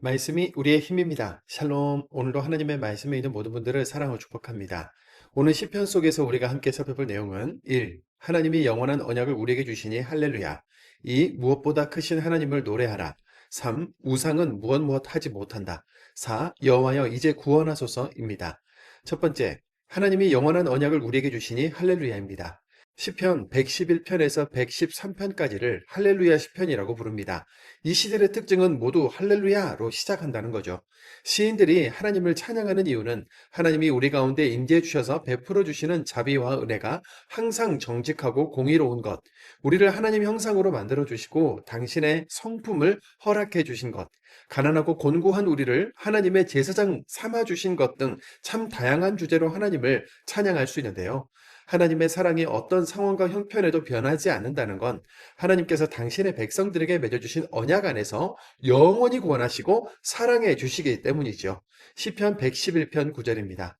말씀이 우리의 힘입니다. 샬롬. 오늘도 하나님의 말씀에 있는 모든 분들을 사랑하고 축복합니다. 오늘 시편 속에서 우리가 함께 살펴볼 내용은 1. 하나님이 영원한 언약을 우리에게 주시니 할렐루야. 2. 무엇보다 크신 하나님을 노래하라. 3. 우상은 무엇 무엇 하지 못한다. 4. 여호와여 이제 구원하소서입니다. 첫 번째, 하나님이 영원한 언약을 우리에게 주시니 할렐루야입니다. 시편 111편에서 113편까지를 할렐루야 시편이라고 부릅니다. 이 시들의 특징은 모두 할렐루야로 시작한다는 거죠. 시인들이 하나님을 찬양하는 이유는 하나님이 우리 가운데 임재해 주셔서 베풀어 주시는 자비와 은혜가 항상 정직하고 공의로운 것, 우리를 하나님 형상으로 만들어 주시고 당신의 성품을 허락해 주신 것, 가난하고 곤고한 우리를 하나님의 제사장 삼아 주신 것 등 참 다양한 주제로 하나님을 찬양할 수 있는데요. 하나님의 사랑이 어떤 상황과 형편에도 변하지 않는다는 건 하나님께서 당신의 백성들에게 맺어주신 언약 안에서 영원히 구원하시고 사랑해 주시기 때문이죠. 시편 111편 9절입니다.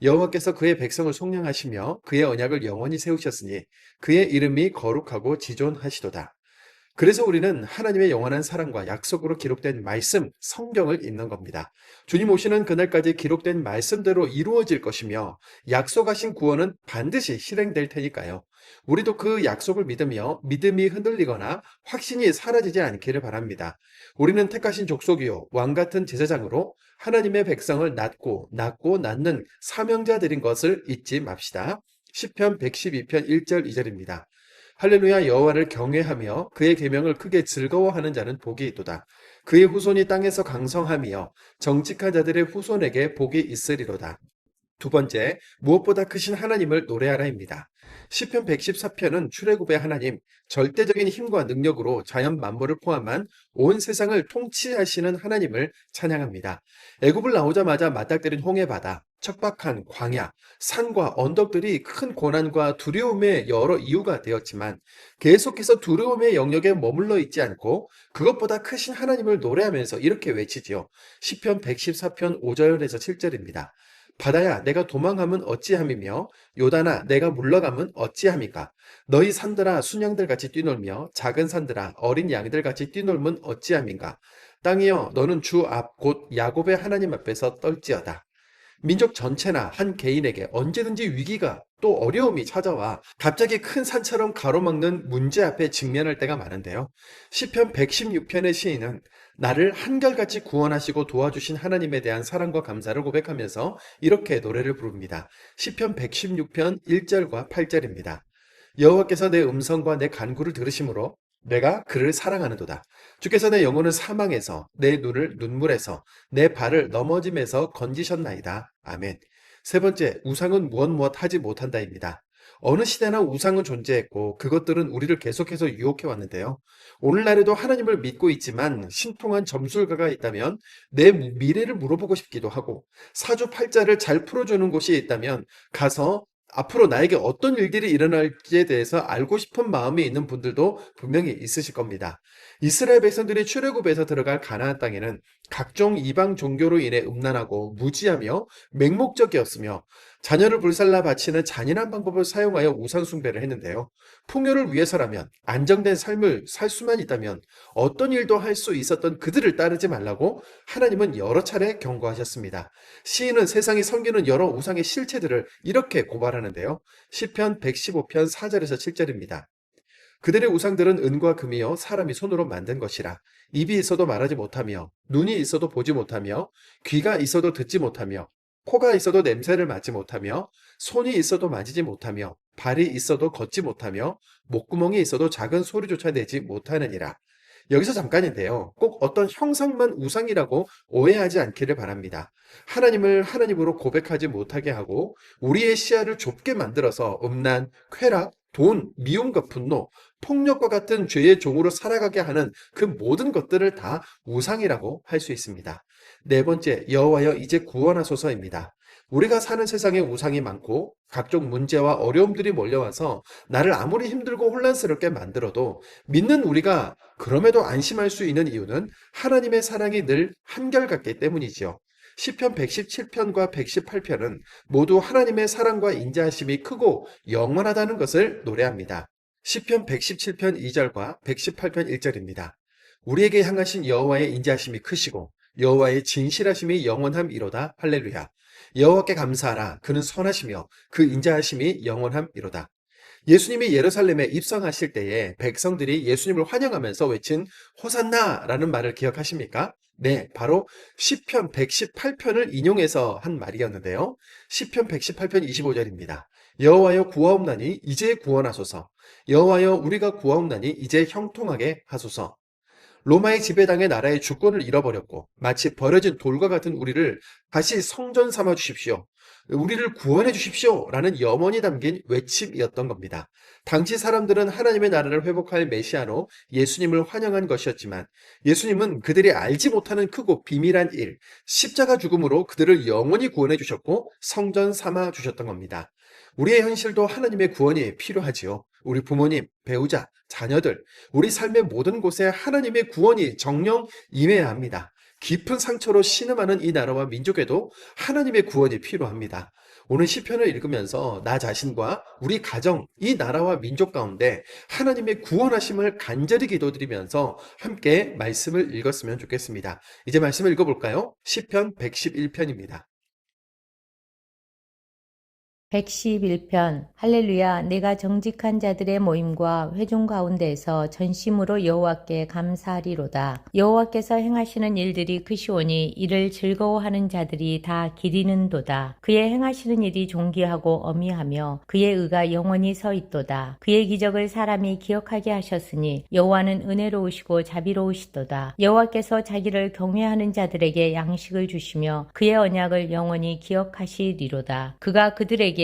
여호와께서 그의 백성을 속량하시며 그의 언약을 영원히 세우셨으니 그의 이름이 거룩하고 지존하시도다. 그래서 우리는 하나님의 영원한 사랑과 약속으로 기록된 말씀, 성경을 읽는 겁니다. 주님 오시는 그날까지 기록된 말씀대로 이루어질 것이며 약속하신 구원은 반드시 실행될 테니까요. 우리도 그 약속을 믿으며 믿음이 흔들리거나 확신이 사라지지 않기를 바랍니다. 우리는 택하신 족속이요 왕 같은 제사장으로 하나님의 백성을 낳고 낳고 낳는 사명자들인 것을 잊지 맙시다. 시편 112편 1절 2절입니다. 할렐루야 여호와를 경외하며 그의 계명을 크게 즐거워하는 자는 복이 있도다. 그의 후손이 땅에서 강성하며 정직한 자들의 후손에게 복이 있으리로다. 두 번째, 무엇보다 크신 하나님을 노래하라입니다. 시편 114편은 출애굽의 하나님, 절대적인 힘과 능력으로 자연 만물을 포함한 온 세상을 통치하시는 하나님을 찬양합니다. 애굽을 나오자마자 맞닥뜨린 홍해 바다, 척박한 광야, 산과 언덕들이 큰 고난과 두려움의 여러 이유가 되었지만 계속해서 두려움의 영역에 머물러 있지 않고 그것보다 크신 하나님을 노래하면서 이렇게 외치지요. 시편 114편 5절에서 7절입니다. 바다야 내가 도망하면 어찌함이며 요단아 내가 물러가면 어찌함이까 너희 산들아 순양들 같이 뛰놀며 작은 산들아 어린 양들 같이 뛰놀면 어찌함인가 땅이여 너는 주 앞 곧 야곱의 하나님 앞에서 떨지어다 민족 전체나 한 개인에게 언제든지 위기가 또 어려움이 찾아와 갑자기 큰 산처럼 가로막는 문제 앞에 직면할 때가 많은데요. 시편 116편의 시인은 나를 한결같이 구원하시고 도와주신 하나님에 대한 사랑과 감사를 고백하면서 이렇게 노래를 부릅니다. 시편 116편 1절과 8절입니다. 여호와께서 내 음성과 내 간구를 들으심으로 내가 그를 사랑하는도다. 주께서 내 영혼을 사망해서 내 눈을 눈물에서 내 발을 넘어짐에서 건지셨나이다. 아멘. 세 번째, 우상은 무엇 무엇 하지 못한다입니다. 어느 시대나 우상은 존재했고 그것들은 우리를 계속해서 유혹해 왔는데요. 오늘날에도 하나님을 믿고 있지만 신통한 점술가가 있다면 내 미래를 물어보고 싶기도 하고 사주팔자를 잘 풀어주는 곳이 있다면 가서 앞으로 나에게 어떤 일들이 일어날지에 대해서 알고 싶은 마음이 있는 분들도 분명히 있으실 겁니다. 이스라엘 백성들이 출애굽에서 들어갈 가나안 땅에는 각종 이방 종교로 인해 음란하고 무지하며 맹목적이었으며 자녀를 불살라 바치는 잔인한 방법을 사용하여 우상 숭배를 했는데요. 풍요를 위해서라면 안정된 삶을 살 수만 있다면 어떤 일도 할 수 있었던 그들을 따르지 말라고 하나님은 여러 차례 경고하셨습니다. 시인은 세상이 섬기는 여러 우상의 실체들을 이렇게 고발하는데요. 시편 115편 4절에서 7절입니다. 그들의 우상들은 은과 금이요 사람이 손으로 만든 것이라 입이 있어도 말하지 못하며 눈이 있어도 보지 못하며 귀가 있어도 듣지 못하며 코가 있어도 냄새를 맡지 못하며 손이 있어도 만지지 못하며 발이 있어도 걷지 못하며 목구멍이 있어도 작은 소리조차 내지 못하느니라. 여기서 잠깐인데요. 꼭 어떤 형상만 우상이라고 오해하지 않기를 바랍니다. 하나님을 하나님으로 고백하지 못하게 하고 우리의 시야를 좁게 만들어서 음란, 쾌락, 돈, 미움과 분노, 폭력과 같은 죄의 종으로 살아가게 하는 그 모든 것들을 다 우상이라고 할 수 있습니다. 네 번째, 여호와여 이제 구원하소서입니다. 우리가 사는 세상에 우상이 많고 각종 문제와 어려움들이 몰려와서 나를 아무리 힘들고 혼란스럽게 만들어도 믿는 우리가 그럼에도 안심할 수 있는 이유는 하나님의 사랑이 늘 한결같기 때문이지요. 시편 117편과 118편은 모두 하나님의 사랑과 인자하심이 크고 영원하다는 것을 노래합니다. 시편 117편 2절과 118편 1절입니다. 우리에게 향하신 여호와의 인자하심이 크시고 여호와의 진실하심이 영원함이로다. 할렐루야. 여호와께 감사하라. 그는 선하시며 그 인자하심이 영원함이로다. 예수님이 예루살렘에 입성하실 때에 백성들이 예수님을 환영하면서 외친 호산나라는 말을 기억하십니까? 네, 바로 시편 118편을 인용해서 한 말이었는데요. 시편 118편 25절입니다. 여호와여 구하옵나니 이제 구원하소서. 여호와여 우리가 구하옵나니 이제 형통하게 하소서. 로마의 지배당의 나라의 주권을 잃어버렸고 마치 버려진 돌과 같은 우리를 다시 성전 삼아 주십시오. 우리를 구원해 주십시오. 라는 염원이 담긴 외침이었던 겁니다. 당시 사람들은 하나님의 나라를 회복할 메시아로 예수님을 환영한 것이었지만 예수님은 그들이 알지 못하는 크고 비밀한 일, 십자가 죽음으로 그들을 영원히 구원해 주셨고 성전 삼아 주셨던 겁니다. 우리의 현실도 하나님의 구원이 필요하지요. 우리 부모님, 배우자, 자녀들, 우리 삶의 모든 곳에 하나님의 구원이 정령 임해야 합니다. 깊은 상처로 신음하는 이 나라와 민족에도 하나님의 구원이 필요합니다. 오늘 시편을 읽으면서 나 자신과 우리 가정, 이 나라와 민족 가운데 하나님의 구원하심을 간절히 기도드리면서 함께 말씀을 읽었으면 좋겠습니다. 이제 말씀을 읽어볼까요? 시편 111편입니다. 111편 할렐루야 내가 정직한 자들의 모임과 회중 가운데에서 전심으로 여호와께 감사하리로다. 여호와께서 행하시는 일들이 크시오니 이를 즐거워하는 자들이 다 기리는 도다. 그의 행하시는 일이 존귀하고 어미하며 그의 의가 영원히 서 있도다. 그의 기적을 사람이 기억하게 하셨으니 여호와는 은혜로우시고 자비로우시도다. 여호와께서 자기를 경외하는 자들에게 양식을 주시며 그의 언약을 영원히 기억하시리로다. 그가 그들에게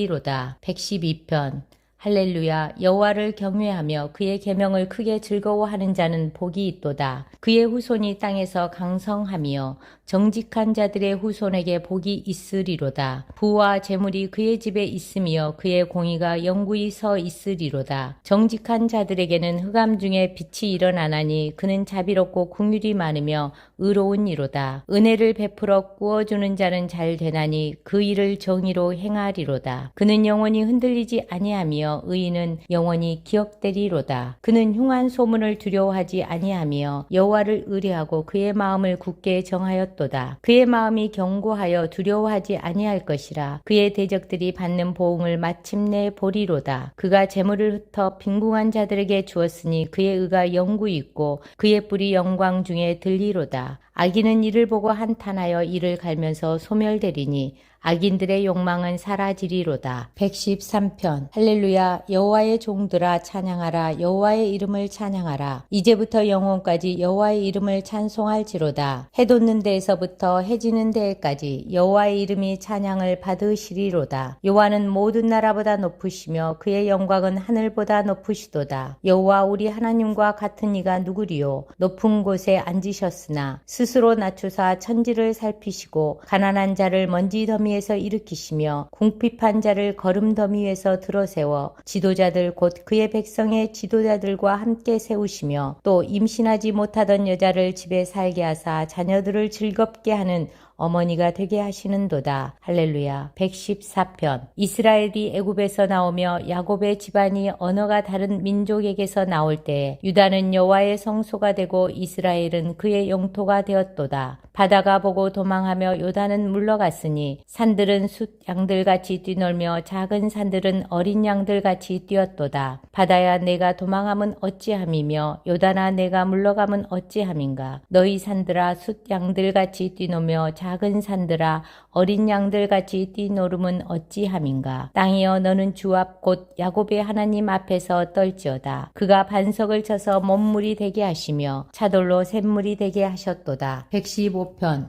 되리로다. 112편 할렐루야 여호와를 경외하며 그의 계명을 크게 즐거워하는 자는 복이 있도다. 그의 후손이 땅에서 강성하며 정직한 자들의 후손에게 복이 있으리로다. 부와 재물이 그의 집에 있으며 그의 공의가 영구히 서 있으리로다. 정직한 자들에게는 흑암 중에 빛이 일어나나니 그는 자비롭고 궁율이 많으며 의로운 이로다. 은혜를 베풀어 구워주는 자는 잘 되나니 그 일을 정의로 행하리로다. 그는 영원히 흔들리지 아니하며 의인은 영원히 기억되리로다. 그는 흉한 소문을 두려워하지 아니하며 여호와를 의뢰하고 그의 마음을 굳게 정하였도다. 그의 마음이 견고하여 두려워하지 아니할 것이라. 그의 대적들이 받는 보응을 마침내 보리로다. 그가 재물을 흩어 빈궁한 자들에게 주었으니 그의 의가 영구 있고 그의 뿔이 영광 중에 들리로다. 악인은 이를 보고 한탄하여 이를 갈면서 소멸되리니 악인들의 욕망은 사라지리로다. 113편. 할렐루야 여호와의 종들아 찬양하라. 여호와의 이름을 찬양하라. 이제부터 영혼까지 여호와의 이름을 찬송할지로다. 해 돋는 데에서부터 해 지는 데까지 여호와의 이름이 찬양을 받으시리로다. 여호와는 모든 나라보다 높으시며 그의 영광은 하늘보다 높으시도다. 여호와 우리 하나님과 같은 이가 누구리요? 높은 곳에 앉으셨으나 스스로 낮추사 천지를 살피시고 가난한 자를 먼지 더미 위에서 일으키시며 궁핍한 자를 걸음 더미 위에서 들어세워 지도자들 곧 그의 백성의 지도자들과 함께 세우시며 또 임신하지 못하던 여자를 집에 살게 하사 자녀들을 즐겁게 하는 어머니가 되게 하시는도다. 할렐루야. 114편. 이스라엘이 애굽에서 나오며 야곱의 집안이 언어가 다른 민족에게서 나올 때 유다는 여호와의 성소가 되고 이스라엘은 그의 영토가 되었도다. 바다가 보고 도망하며 요단은 물러갔으니 산들은 숫 양들같이 뛰놀며 작은 산들은 어린 양들같이 뛰었도다. 바다야 내가 도망함은 어찌함이며 요단아 내가 물러감은 어찌함인가. 너희 산들아 숫 양들같이 뛰노며 작은 산들아 어린 양들 같이 뛰노름은 어찌함인가. 땅이여 너는 주 앞 곧 야곱의 하나님 앞에서 떨지어다. 그가 반석을 쳐서 몸물이 되게 하시며 차돌로 샘물이 되게 하셨도다. 115편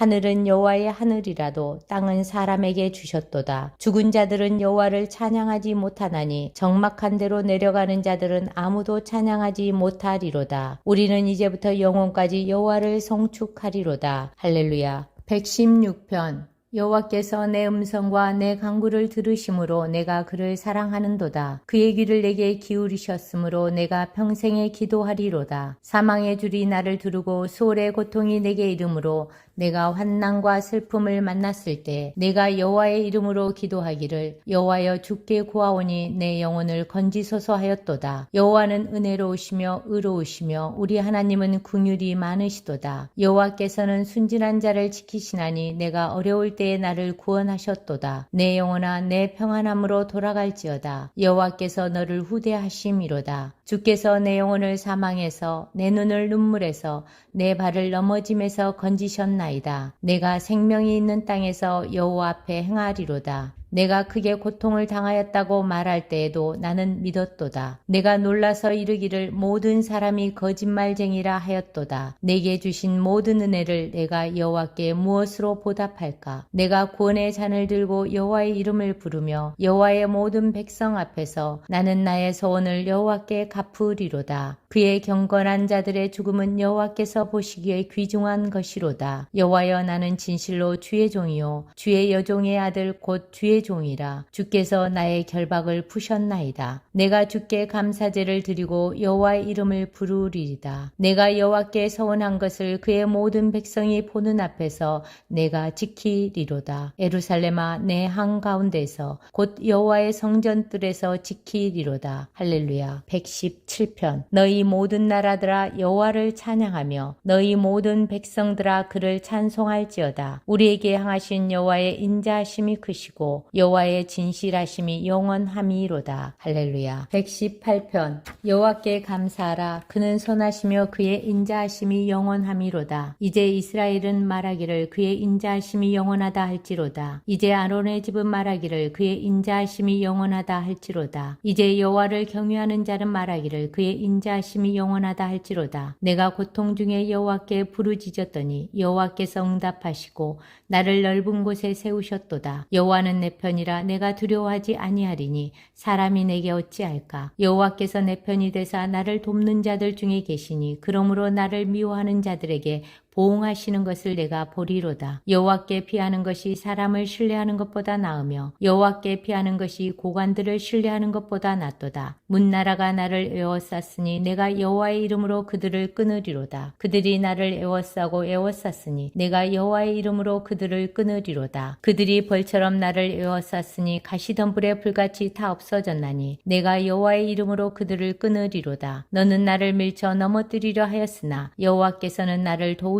하늘은 여호와의 하늘이라도 땅은 사람에게 주셨도다. 죽은 자들은 여호와를 찬양하지 못하나니 적막한 대로 내려가는 자들은 아무도 찬양하지 못하리로다. 우리는 이제부터 영원까지 여호와를 송축하리로다. 할렐루야. 116편 여호와께서 내 음성과 내 강구를 들으심으로 내가 그를 사랑하는도다. 그의 귀를 내게 기울이셨으므로 내가 평생에 기도하리로다. 사망의 줄이 나를 두르고 수월의 고통이 내게 이름으로 내가 환난과 슬픔을 만났을 때 내가 여호와의 이름으로 기도하기를 여호와여 주께 구하오니 내 영혼을 건지소서 하였도다. 여호와는 은혜로우시며 의로우시며 우리 하나님은 긍휼이 많으시도다. 여호와께서는 순진한 자를 지키시나니 내가 어려울 때에 나를 구원하셨도다. 내 영혼아 내 평안함으로 돌아갈지어다. 여호와께서 너를 후대하심이로다. 주께서 내 영혼을 사망해서 내 눈을 눈물에서 내 발을 넘어짐에서 건지셨나이다. 내가 생명이 있는 땅에서 여호와 앞에 행하리로다. 내가 크게 고통을 당하였다고 말할 때에도 나는 믿었도다. 내가 놀라서 이르기를 모든 사람이 거짓말쟁이라 하였도다. 내게 주신 모든 은혜를 내가 여호와께 무엇으로 보답할까? 내가 구원의 잔을 들고 여호와의 이름을 부르며 여호와의 모든 백성 앞에서 나는 나의 소원을 여호와께 갚으리로다. 그의 경건한 자들의 죽음은 여호와께서 보시기에 귀중한 것이로다. 여호와여 나는 진실로 주의 종이요 주의 여종의 아들 곧 주의 종이라 주께서 나의 결박을 푸셨나이다. 내가 주께 감사제를 드리고 여호와의 이름을 부르리이다. 내가 여호와께 서원한 것을 그의 모든 백성이 보는 앞에서 내가 지키리로다. 에루살렘아 내 한가운데서 곧 여호와의 성전들에서 지키리로다. 할렐루야. 117편 너희 모든 나라들아 여호와를 찬양하며 너희 모든 백성들아 그를 찬송할지어다. 우리에게 향하신 여호와의 인자하심이 크시고 여호와의 진실하심이 영원함이로다. 할렐루야. 118편 여호와께 감사하라 그는 선하시며 그의 인자하심이 영원함이로다. 이제 이스라엘은 말하기를 그의 인자하심이 영원하다 할지로다. 이제 아론의 집은 말하기를 그의 인자하심이 영원하다 할지로다. 이제 여호와를 경외하는 자는 말하기를 그의 인자하심이 영원하다 할지로다. 내가 고통 중에 여호와께 부르짖었더니 여호와께서 응답하시고 나를 넓은 곳에 세우셨도다. 여호와는 내 편이라 내가 두려워하지 아니하리니 사람이 내게 어찌할까? 여호와께서 내 편이 되사 나를 돕는 자들 중에 계시니 그러므로 나를 미워하는 자들에게 보응하시는 것을 내가 보리로다. 여호와께 피하는 것이 사람을 신뢰하는 것보다 나으며 여호와께 피하는 것이 고관들을 신뢰하는 것보다 낫도다. 문나라가 나를 에워쌌으니 내가 여호와의 이름으로 그들을 끊으리로다. 그들이 나를 에워싸고 에워쌌으니 내가 여호와의 이름으로 그들을 끊으리로다. 그들이 벌처럼 나를 에워쌌으니 가시덤불에 불같이 다 없어졌나니 내가 여호와의 이름으로 그들을 끊으리로다. 너는 나를 밀쳐 넘어뜨리려 하였으나 여호와께서는 나를 도우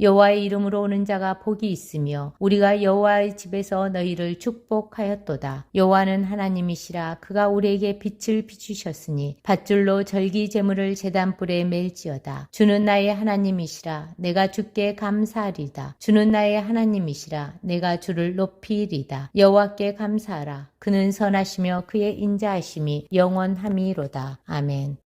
여호와의 이름으로 오는 자가 복이 있으며 우리가 여호와의 집에서 너희를 축복하였도다. 여호와는 하나님이시라 그가 우리에게 빛을 비추셨으니 밧줄로 절기 제물을 제단불에 멜지어다. 주는 나의 하나님이시라 내가 주께 감사하리다. 주는 나의 하나님이시라 내가 주를 높이리다. 여호와께 감사하라. 그는 선하시며 그의 인자하심이 영원함이로다. 아멘.